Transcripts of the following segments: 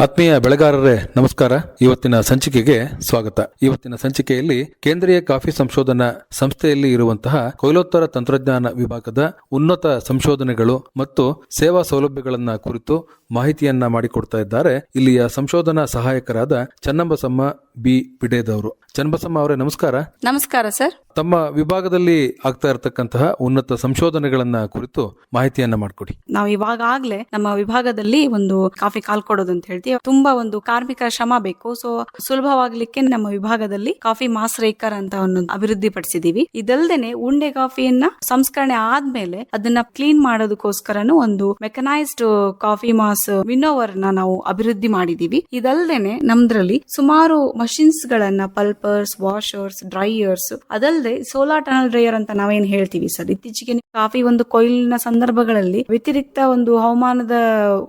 ಆತ್ಮೀಯ ಬೆಳೆಗಾರರೇ, ನಮಸ್ಕಾರ. ಇವತ್ತಿನ ಸಂಚಿಕೆಗೆ ಸ್ವಾಗತ. ಇವತ್ತಿನ ಸಂಚಿಕೆಯಲ್ಲಿ ಕೇಂದ್ರೀಯ ಕಾಫಿ ಸಂಶೋಧನಾ ಸಂಸ್ಥೆಯಲ್ಲಿ ಇರುವಂತಹ ಕೊಯ್ಲೋತ್ತರ ತಂತ್ರಜ್ಞಾನ ವಿಭಾಗದ ಉನ್ನತ ಸಂಶೋಧನೆಗಳು ಮತ್ತು ಸೇವಾ ಸೌಲಭ್ಯಗಳನ್ನ ಕುರಿತು ಮಾಹಿತಿಯನ್ನ ಮಾಡಿಕೊಡ್ತಾ ಇದ್ದಾರೆ ಇಲ್ಲಿಯ ಸಂಶೋಧನಾ ಸಹಾಯಕರಾದ ಚನ್ನಬಸಮ್ಮ ಬಿ. ಪಿಡೇದವರು. ಚನ್ನಬಸಮ್ಮ ಅವರೇ, ನಮಸ್ಕಾರ. ನಮಸ್ಕಾರ ಸರ್. ತಮ್ಮ ವಿಭಾಗದಲ್ಲಿ ಆಗ್ತಾ ಇರತಕ್ಕಂತಹ ಉನ್ನತ ಸಂಶೋಧನೆಗಳನ್ನ ಕುರಿತು ಮಾಹಿತಿಯನ್ನ ಮಾಡಿಕೊಡಿ. ನಾವು ಇವಾಗಾಗ್ಲೇ ನಮ್ಮ ವಿಭಾಗದಲ್ಲಿ ಒಂದು ಕಾಫಿ ಕಾಲ್ ಕೊಡೋದು ಅಂತ ಹೇಳ್ತೀವಿ. ತುಂಬಾ ಒಂದು ಕಾರ್ಮಿಕರ ಶ್ರಮ ಬೇಕು. ಸೊ ಸುಲಭವಾಗ್ಲಿಕ್ಕೆ ನಮ್ಮ ವಿಭಾಗದಲ್ಲಿ ಕಾಫಿ ಮಾಸ್ ರೇಕರ್ ಅಂತ ಒಂದು ಅಭಿವೃದ್ಧಿ ಪಡಿಸಿದೀವಿ ಇದಲ್ದೇನೆ ಉಂಡೆ ಕಾಫಿಯನ್ನ ಸಂಸ್ಕರಣೆ ಆದ್ಮೇಲೆ ಅದನ್ನ ಕ್ಲೀನ್ ಮಾಡೋದಕ್ಕೋಸ್ಕರನು ಒಂದು ಮೆಕನೈಸ್ಡ್ ಕಾಫಿ ಮಾಸ್ ವಿನೋವರ್ನ ನಾವು ಅಭಿವೃದ್ಧಿ ಮಾಡಿದೀವಿ. ಇದಲ್ದೇನೆ ನಮ್ದ್ರಲ್ಲಿ ಸುಮಾರು ಮಷಿನ್ಸ್ ಗಳನ್ನ ಪಲ್ಪರ್ಸ್, ವಾಷರ್ಸ್, ಡ್ರೈಯರ್ಸ್ ಅದಲ್ಲದೆ ಸೋಲಾರ್ ಟನಲ್ ಡ್ರೈಯರ್ ಅಂತ ನಾವೇನ್ ಹೇಳ್ತೀವಿ ಸರ್? ಇತ್ತೀಚೆಗೆ ಕಾಫಿ ಒಂದು ಕೊಯ್ಲಿನ ಸಂದರ್ಭಗಳಲ್ಲಿ ವ್ಯತಿರಿಕ್ತ ಒಂದು ಹವಾಮಾನದ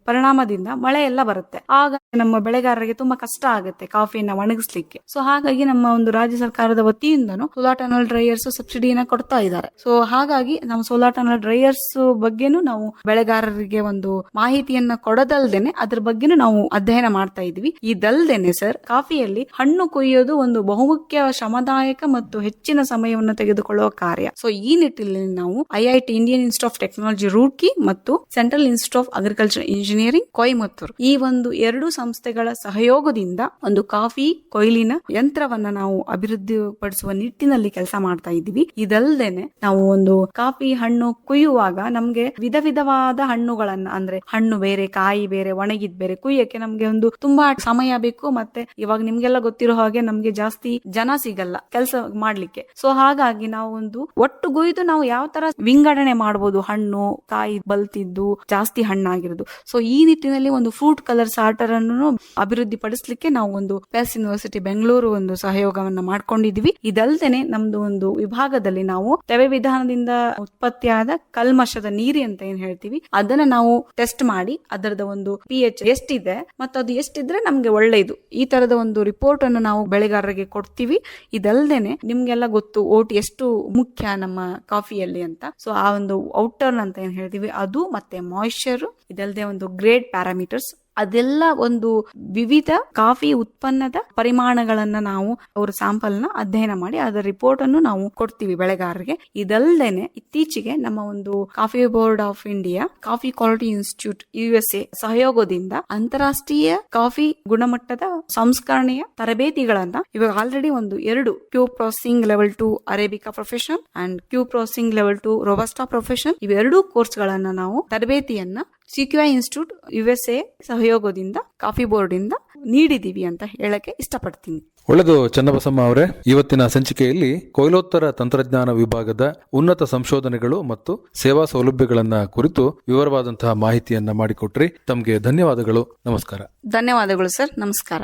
ಪರಿಣಾಮದಿಂದ ಮಳೆ ಎಲ್ಲ ಬರುತ್ತೆ. ಆಗ ನಮ್ಮ ಬೆಳೆಗಾರರಿಗೆ ತುಂಬಾ ಕಷ್ಟ ಆಗುತ್ತೆ ಕಾಫಿಯನ್ನ ಒಣಗಿಸ್ಲಿಕ್ಕೆ. ಸೊ ಹಾಗಾಗಿ ನಮ್ಮ ಒಂದು ರಾಜ್ಯ ಸರ್ಕಾರದ ವತಿಯಿಂದನು ಸೋಲಾರ್ ಟನಲ್ ಡ್ರೈಯರ್ಸ್ ಸಬ್ಸಿಡಿಯನ್ನ ಕೊಡ್ತಾ ಇದ್ದಾರೆ. ಸೊ ಹಾಗಾಗಿ ನಮ್ಮ ಸೋಲಾರ್ ಟನಲ್ ಡ್ರೈಯರ್ಸ್ ಬಗ್ಗೆನೂ ನಾವು ಬೆಳೆಗಾರರಿಗೆ ಒಂದು ಮಾಹಿತಿಯನ್ನ ಕೊಡದಲ್ದೇನೆ ಅದ್ರ ಬಗ್ಗೆನೂ ನಾವು ಅಧ್ಯಯನ ಮಾಡ್ತಾ ಇದ್ವಿ ಇದಲ್ದೇನೆ ಸರ್, ಕಾಫಿಯಲ್ಲಿ ಹಣ್ಣು ಕೊಯ್ಯೋದು ಒಂದು ಬಹುಮುಖ್ಯ ಶ್ರಮದಾಯಕ ಮತ್ತು ಹೆಚ್ಚಿನ ಸಮಯವನ್ನು ತೆಗೆದುಕೊಳ್ಳುವ ಕಾರ್ಯ. ಸೊ ಈ ನಿಟ್ಟಿನಲ್ಲಿ ನಾವು IIT Indian Institute of Technology Roorkee ಮತ್ತು Central Institute of Agriculture Engineering Coimbatore. ಈ ಒಂದು ಎರಡು ಸಂಸ್ಥೆಗಳ ಸಹಯೋಗದಿಂದ ಒಂದು ಕಾಫಿ ಕೊಯ್ಲಿನ ಯಂತ್ರವನ್ನ ನಾವು ಅಭಿವೃದ್ಧಿಪಡಿಸುವ ನಿಟ್ಟಿನಲ್ಲಿ ಕೆಲಸ ಮಾಡ್ತಾ ಇದ್ದೀವಿ. ಇದಲ್ದೇನೆ ನಾವು ಒಂದು ಕಾಫಿ ಹಣ್ಣು ಕುಯ್ಯುವಾಗ ನಮ್ಗೆ ವಿಧ ವಿಧವಾದ ಹಣ್ಣುಗಳನ್ನ, ಅಂದ್ರೆ ಹಣ್ಣು ಬೇರೆ, ಕಾಯಿ ಬೇರೆ, ಒಣಗಿದ್ ಬೇರೆ ಕುಯ್ಯಕ್ಕೆ ನಮ್ಗೆ ಒಂದು ತುಂಬಾ ಸಮಯ ಬೇಕು. ಮತ್ತೆ ಇವಾಗ ನಿಮ್ಗೆಲ್ಲ ಗೊತ್ತಿರೋ ಹಾಗೆ ನಮ್ಗೆ ಜಾಸ್ತಿ ಜನ ಸಿಗಲ್ಲ ಕೆಲಸ ಮಾಡ್ಲಿಕ್ಕೆ. ಸೊ ಹಾಗಾಗಿ ನಾವು ಒಂದು ಒಟ್ಟು ಗುಯ್ದು ನಾವು ಯಾವ ತರ ವಿಂಗಡಣೆ ಮಾಡಬಹುದು ಹಣ್ಣು ಕಾಯಿ ಬಲ್ತಿದ್ದು ಜಾಸ್ತಿ ಹಣ್ಣಾಗಿರೋದು. ಸೊ ಈ ನಿಟ್ಟಿನಲ್ಲಿ ಒಂದು ಫ್ರೂಟ್ ಕಲರ್ ಸಾರ್ಟರ್ ಅನ್ನು ಅಭಿವೃದ್ಧಿ ಪಡಿಸಲಿಕ್ಕೆ ನಾವು ಒಂದು ಪ್ಯಾಸ್ ಯೂನಿವರ್ಸಿಟಿ ಬೆಂಗಳೂರು ಒಂದು ಸಹಯೋಗವನ್ನ ಮಾಡ್ಕೊಂಡಿದ್ವಿ ಇದಲ್ದೇನೆ ನಮ್ದು ಒಂದು ವಿಭಾಗದಲ್ಲಿ ನಾವು ತೆವೆ ವಿಧಾನದಿಂದ ಉತ್ಪತ್ತಿಯಾದ ಕಲ್ಮಶದ ನೀರಿ ಅಂತ ಏನ್ ಹೇಳ್ತೀವಿ, ಅದನ್ನ ನಾವು ಟೆಸ್ಟ್ ಮಾಡಿ, ಅದರದ ಒಂದು ಪಿ ಎಚ್ ಎಷ್ಟಿದೆ ಮತ್ತು ಅದು ಎಷ್ಟಿದ್ರೆ ನಮ್ಗೆ ಒಳ್ಳೆಯದು. ಈ ತರದ ಒಂದು ರಿಪೋರ್ಟ್ ಅನ್ನು ನಾವು ಬೆಳೆಗಾರರಿಗೆ ಕೊಡ್ತೀವಿ. ಇದಲ್ದೇನೆ ನಿಮ್ಗೆಲ್ಲ ಗೊತ್ತು ಓಟ್ ಎಷ್ಟು ಮುಖ್ಯ ನಮ್ಮ ಕಾಫಿಯಲ್ಲಿ ಅಂತ. ಸೊ ಆ ಒಂದು ಔಟರ್ನ್ ಅಂತ ಏನ್ ಹೇಳ್ತೀವಿ? ಅದು ಮತ್ತೆ ಮಾಯಿಶ್ಚರ್ ಇದಲ್ಲದೆ ಒಂದು ಗ್ರೇಟ್ ಪ್ಯಾರಾಮೀಟರ್ಸ್ ಅದೆಲ್ಲ ಒಂದು ವಿವಿಧ ಕಾಫಿ ಉತ್ಪನ್ನದ ಪರಿಮಾಣಗಳನ್ನ ನಾವು ಅವ್ರ ಸ್ಯಾಂಪಲ್ನ ಅಧ್ಯಯನ ಮಾಡಿ ಅದರ ರಿಪೋರ್ಟ್ ಅನ್ನು ನಾವು ಕೊಡ್ತೀವಿ ಬೆಳೆಗಾರರಿಗೆ. ಇದಲ್ದೇನೆ ಇತ್ತೀಚೆಗೆ ನಮ್ಮ ಒಂದು coffee board of India, coffee quality institute U S A ಸಹಯೋಗದಿಂದ ಅಂತಾರಾಷ್ಟ್ರೀಯ ಕಾಫಿ ಗುಣಮಟ್ಟದ ಸಂಸ್ಕರಣೆಯ ತರಬೇತಿಗಳನ್ನ ಇವಾಗ ಆಲ್ರೆಡಿ ಒಂದು ಎರಡು Q processing level two arabica profession and Q processing level two robusta profession ಇವೆರಡೂ ಕೋರ್ಸ್ ಗಳನ್ನ ನಾವು ತರಬೇತಿಯನ್ನ CQI institute U S A ಸಹಯೋಗದಿಂದ coffee board ಇಂದ ನೀಡಿದೀವಿ ಅಂತ ಹೇಳಕ್ಕೆ ಇಷ್ಟಪಡ್ತೀನಿ. ಒಳ್ಳೆದು ಚನ್ನಬಸಮ್ಮ ಅವರೇ ಇವತ್ತಿನ ಸಂಚಿಕೆಯಲ್ಲಿ ಕೊಯ್ಲೋತ್ತರ ತಂತ್ರಜ್ಞಾನ ವಿಭಾಗದ ಉನ್ನತ ಸಂಶೋಧನೆಗಳು ಮತ್ತು ಸೇವಾ ಸೌಲಭ್ಯಗಳನ್ನ ಕುರಿತು ವಿವರವಾದಂತಹ ಮಾಹಿತಿಯನ್ನ ಮಾಡಿಕೊಟ್ರಿ. ತಮಗೆ ಧನ್ಯವಾದಗಳು. ನಮಸ್ಕಾರ. ಧನ್ಯವಾದಗಳು ಸರ್. ನಮಸ್ಕಾರ.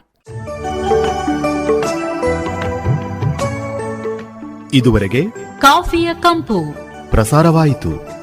ಇದುವರೆಗೆ ಕಾಫಿಯ ಕಂಪು. ಪ್ರಸಾರವಾಯಿತು.